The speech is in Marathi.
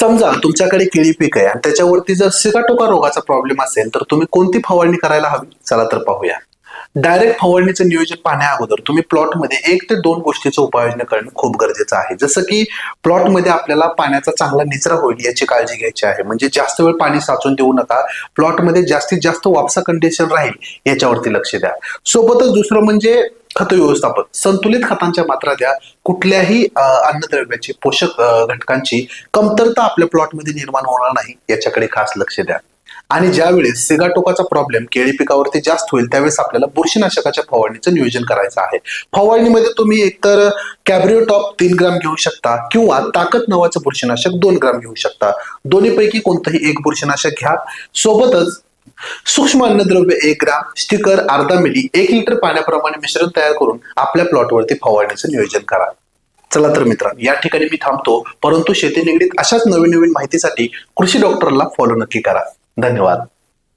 समजा तुमच्याकडे केळी पीक आहे आणि त्याच्यावरती जर सिगाटोका रोगाचा प्रॉब्लेम असेल तर तुम्ही कोणती फवारणी करायला हवी? चला तर पाहूया. डायरेक्ट फवारणीचं नियोजन पाहण्या अगोदर तुम्ही प्लॉटमध्ये एक ते दोन गोष्टीचं उपाययोजना करणं खूप गरजेचं आहे. जसं की प्लॉटमध्ये आपल्याला पाण्याचा चांगला निचरा होईल याची काळजी घ्यायची आहे. म्हणजे जास्त वेळ पाणी साचून देऊ नका. प्लॉटमध्ये जास्तीत जास्त वापसा कंडिशन राहील याच्यावरती लक्ष द्या. सोबतच दुसरं म्हणजे खत व्यवस्थापन. संतुलित खतांच्या मात्रा द्या. कुठल्याही अन्नद्रव्याची पोषक घटकांची कमतरता आपल्या प्लॉटमध्ये निर्माण होणार नाही याच्याकडे खास लक्ष द्या. आणि ज्यावेळेस सिगाटोकाचा प्रॉब्लेम केळी पिकावरती जास्त होईल त्यावेळेस आपल्याला बुरशीनाशकाच्या फवारणीचं नियोजन करायचं आहे. फवारणीमध्ये तुम्ही एकतर कॅब्रिओटॉप तीन ग्राम घेऊ शकता किंवा ताकद नावाचं बुरशीनाशक दोन ग्राम घेऊ शकता. दोन्हीपैकी कोणतंही एक बुरशीनाशक घ्या. सोबतच सूक्ष्म अन्नद्रव्य एक ग्राम स्टिकर अर्धा मिली एक लिटर पाण्याप्रमाणे मिश्रण तयार करून आपल्या प्लॉटवरती फवारणीचं नियोजन करा. चला तर मित्रांनो या ठिकाणी मी थांबतो परंतु शेती निगडीत अशाच नवीन नवीन माहितीसाठी कृषी डॉक्टरला फॉलो नक्की करा. धन्यवाद.